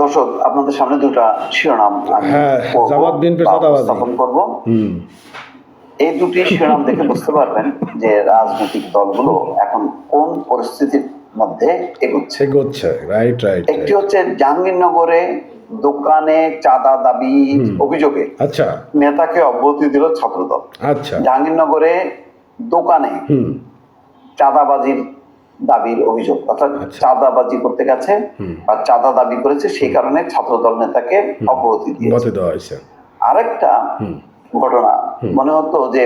দর্শক আপনাদের সামনে দুটা শিরোনাম আমি হ্যাঁ, করব এই দুটি শিরোনাম দেখে বুঝতে পারবেন যে রাজনৈতিক দলগুলো এখন কোন পরিস্থিতির মধ্যে এগুচ্ছে। এগোচ্ছে রাইট রাইট একটি হচ্ছে জাহাঙ্গীরনগরে দোকানে চাঁদা দাবি অভিযোগে আচ্ছা। নেতাকে অব্যাহতি দিল ছাত্রদল। আচ্ছা। জাহাঙ্গীরনগরে দোকানে চাঁদাবাজির দাবির অভিযোগ। অর্থাৎ আচ্ছা। চাঁদাবাজি করতে গেছে বা চাঁদা দাবি করেছে সেই কারণে ছাত্রদল নেতাকে অব্যাহতি দিয়েছে। আরেকটা ঘটনা মনে হতো যে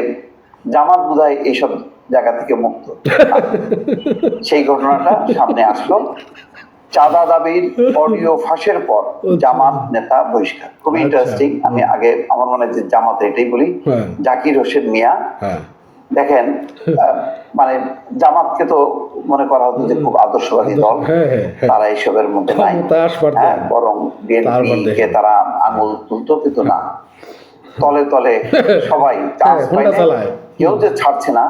জামাত বোধহয় এইসব জায়গা থেকে মুক্ত। সেই ঘটনাটা সামনে আসলো। চাঁদা দাবির অডিও ফাঁসের পর জামাত নেতা বহিষ্কার। খুবই আচ্ছা। ইন্টারেস্টিং আমি আগে আমার মনে হয় যে জামাত এটাই বলি। হ্যাঁ। জাকির হোসেন মিয়া হ্যাঁ। দেখেন মানে জামাতকে তো মনে করা হতো যে খুব আদর্শবাদী দল। হ্যাঁ হ্যাঁ হ্যাঁ। তারা এইসবের মধ্যে নাই। হ্যাঁ। বরং তারপর বিএনপি কে দেখেন। তারা আঙুল তুলতো কিন্তু না। তলে তলে সবাই চান্স হ্যাঁ। কেউ যে ছাড়ছে না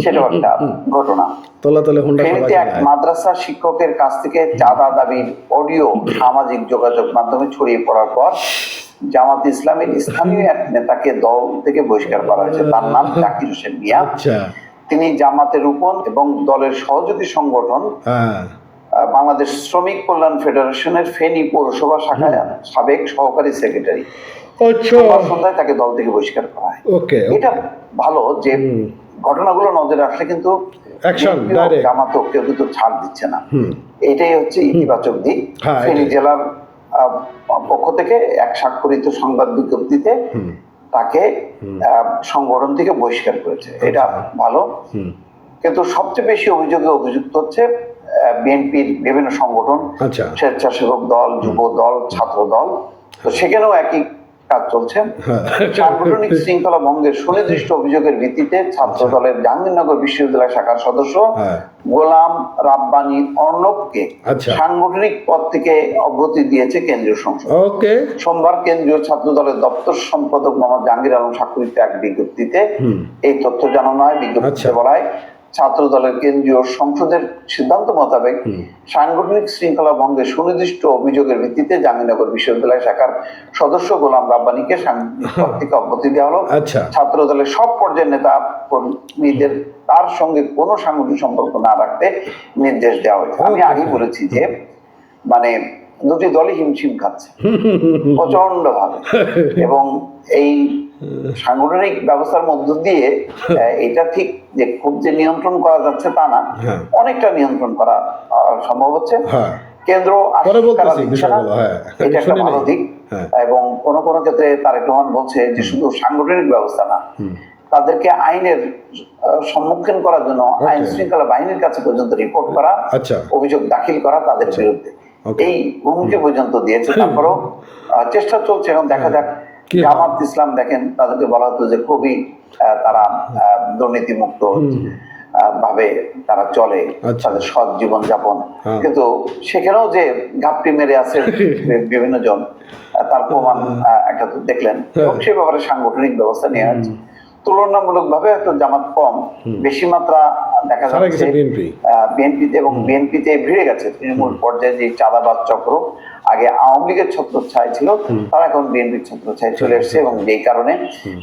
সেটাও একটা ঘটনা। তলে তলে হুন্ডা ফেনীতে এক মাদ্রাসা শিক্ষকের কাছ থেকে চাঁদা দাবির অডিও সামাজিক যোগাযোগ মাধ্যমে ছড়িয়ে পড়ার পর জামাত ইসলামের স্থানীয় এক নেতাকে দল থেকে বহিষ্কার করা হয়েছে। তার নাম জাকির হোসেন মিয়া। আচ্ছা। তিনি জামাতের রূপন এবং দলের সহযোগী সংগঠন হ্যাঁ। বাংলাদেশ শ্রমিক কল্যাণ ফেডারেশনের ফেনী পৌরসভা শাখায় সাবেক সহকারী সেক্রেটারি। আচ্ছা। সন্ধ্যায় তাকে দল থেকে বহিষ্কার করা হয়। এটা ভালো যে ঘটনাগুলো নজরে আসলে কিন্তু Action, BNP হোক, direct. জামাত কেউ কিন্তু ছাড় দিচ্ছে না। এটাই হচ্ছে ইতিবাচক দিক। হ্যাঁ, ফেনী জেলার পক্ষ থেকে এক স্বাক্ষরিত সংবাদ বিজ্ঞপ্তিতে তাকে সংগঠন থেকে বহিষ্কার করেছে। এটা ভালো। কিন্তু সবচেয়ে বেশি অভিযোগে অভিযুক্ত হচ্ছে বিএনপির বিভিন্ন সংগঠন আচ্ছা। স্বেচ্ছাসেবক দল যুব দল ছাত্র দল। তো সেখানেও একই কাজ চলছে। হ্যাঁ। সাংগঠনিক শৃঙ্খলা ভঙ্গের সুনির্দিষ্ট অভিযোগের ভিত্তিতে ছাত্র দলের জাহাঙ্গীরনগর বিশ্ববিদ্যালয় শাখার সদস্য হ্যাঁ। গোলাম রাব্বানি অর্ণবকে আচ্ছা। সাংগঠনিক পদ থেকে অব্যাহতি দিয়েছে কেন্দ্রীয় সংসদ। সোমবার কেন্দ্রীয় ছাত্র দলের দপ্তর সম্পাদক মোহাম্মদ জাহাঙ্গীর আলম স্বাক্ষরিত এক বিজ্ঞপ্তিতে এই তথ্য জানানো হয়। বিজ্ঞপ্তিতে আচ্ছা। ছাত্র দলের কেন্দ্রীয় সংসদের সিদ্ধান্ত মোতাবেক সাংগঠনিক শৃঙ্খলা ভঙ্গের সুনির্দিষ্ট অভিযোগের ভিত্তিতে জামিনগর বিশ্ববিদ্যালয় শাখার সদস্য গোলাম রাব্বানিকে সাংগঠনিক থেকে অব্যাহতি দেওয়া হলো। আচ্ছা। ছাত্র দলের সব পর্যায়ের নেতা কর্মীদের তার সঙ্গে কোনো সাংগঠনিক সম্পর্ক না রাখতে নির্দেশ দেওয়া হয়েছে। আমি. আগে বলেছি যে মানে দুটি দলই হিমশিম খাচ্ছে। প্রচণ্ড ভাবে এবং এই সাংগঠনিক ব্যবস্থার মধ্য দিয়ে এটা ঠিক যে খুব যে নিয়ন্ত্রণ করা যাচ্ছে তা না হ্যাঁ। অনেকটা নিয়ন্ত্রণ করা সম্ভব হচ্ছে। হ্যাঁ। কেন্দ্র হ্যাঁ। এটা একটা ভালো দিক। এবং কোন কোন ক্ষেত্রে তারেক রহমান বলছে যে শুধু সাংগঠনিক ব্যবস্থা না তাদেরকে আইনের সম্মুখীন করার জন্য আইন শৃঙ্খলা বাহিনীর কাছে পর্যন্ত রিপোর্ট করা আচ্ছা। অভিযোগ দাখিল করা তাদের বিরুদ্ধে। এই হুমকি পর্যন্ত দিয়েছে। তারপরও চেষ্টা চলছে এখন দেখা যাক? জামাত ইসলাম দেখেন তাদেরকে বলা হতো যে খুবই তারা দুর্নীতি মুক্ত ভাবে তারা চলে আচ্ছা। তাদের সৎ জীবন যাপন হ্যাঁ। কিন্তু সেখানেও যে ঘাপটি মেরে আছে বিভিন্ন জন তার প্রমাণ একটা তো দেখলেন। এবং সে ব্যাপারে সাংগঠনিক ব্যবস্থা নেওয়া হচ্ছে তুলনামূলক ভাবে হয়তো জামাত কম। বেশি মাত্রা দেখা যাচ্ছে বিএনপি বিএনপিতে এবং বিএনপিতে ভিড়ে গেছে। তৃণমূল পর্যায়ে যে চাঁদাবাদ চক্র আগে আওয়ামী লীগের ছত্রছায় ছিল তারা এখন বিএনপির ছত্রছায় চলে এসেছে এবং এই কারণে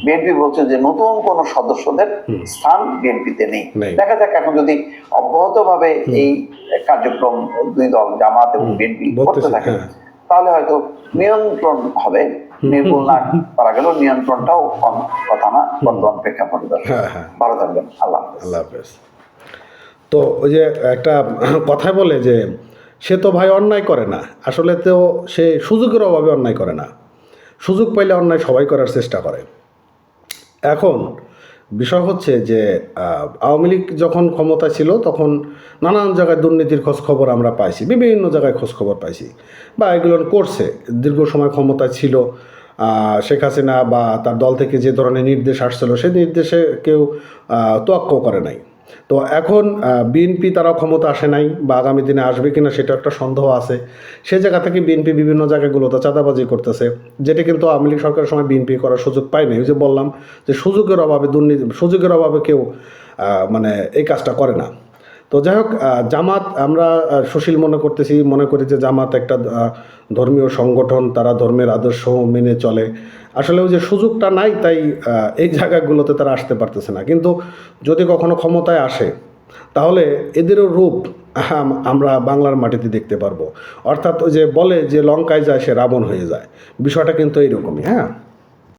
বিএনপি বলছে যে নতুন কোন সদস্যদের স্থান বিএনপিতে নেই। দেখা যাক এখন যদি অব্যাহত ভাবে এই কার্যক্রম দুই দল জামাত এবং বিএনপি করতে থাকে হ্যাঁ। তাহলে হয়তো নিয়ন্ত্রণ হবে। নির্মূল না করা গেল নিয়ন্ত্রণটাও কম কথা না বর্তমান প্রেক্ষাপটে। হ্যাঁ হ্যাঁ। ভালো থাকবেন। আল্লাহ আল্লাহ হাফেজ। তো ওই যে একটা কথায় বলে যে, সে তো ভাই অন্যায় করে না। আসলে তো সে সুযোগের অভাবে অন্যায় করে না। সুযোগ পাইলে অন্যায় সবাই করার চেষ্টা করে। এখন বিষয় হচ্ছে যে আওয়ামী লীগ যখন ক্ষমতা ছিল, তখন নানান জায়গায় দুর্নীতির খোঁজ খবর আমরা পাইছি, বিভিন্ন জায়গায় খোঁজ খবর পাইছি বা এগুলো করছে। দীর্ঘ সময় ক্ষমতা ছিল শেখ হাসিনা বা তার দল থেকে যে ধরনের নির্দেশ আসছিল সেই নির্দেশে কেউ তোয়াক্ক করে নাই। তো এখন বিএনপি তারা ক্ষমতা আসে নাই বা আগামী দিনে আসবে কিনা সেটা একটা সন্দেহ আছে। সে জায়গা থেকে বিএনপি বিভিন্ন জায়গাগুলোতে চাঁদাবাজি করতেছে, যেটা কিন্তু আওয়ামী লীগ সরকারের সময় বিএনপি করার সুযোগ পায় নাই। ওই যে বললাম যে সুযোগের অভাবে দুর্নীতি সুযোগের অভাবে কেউ মানে এই কাজটা করে না। তো যাই হোক জামাত, আমরা সুশীল মনে করতেছি, মনে করি যে জামাত একটা ধর্মীয় সংগঠন, তারা ধর্মের আদর্শ মেনে চলে। আসলে ওই যে সুযোগটা নাই, তাই এই জায়গাগুলোতে তারা আসতে পারতেছে না। কিন্তু যদি কখনো ক্ষমতায় আসে, তাহলে এদেরও রূপ আম- আমরা বাংলার মাটিতে দেখতে পারব। অর্থাৎ ওই যে বলে যে লঙ্কায় যায়, সে রাবণ হয়ে যায়। বিষয়টা কিন্তু এইরকমই হ্যাঁ?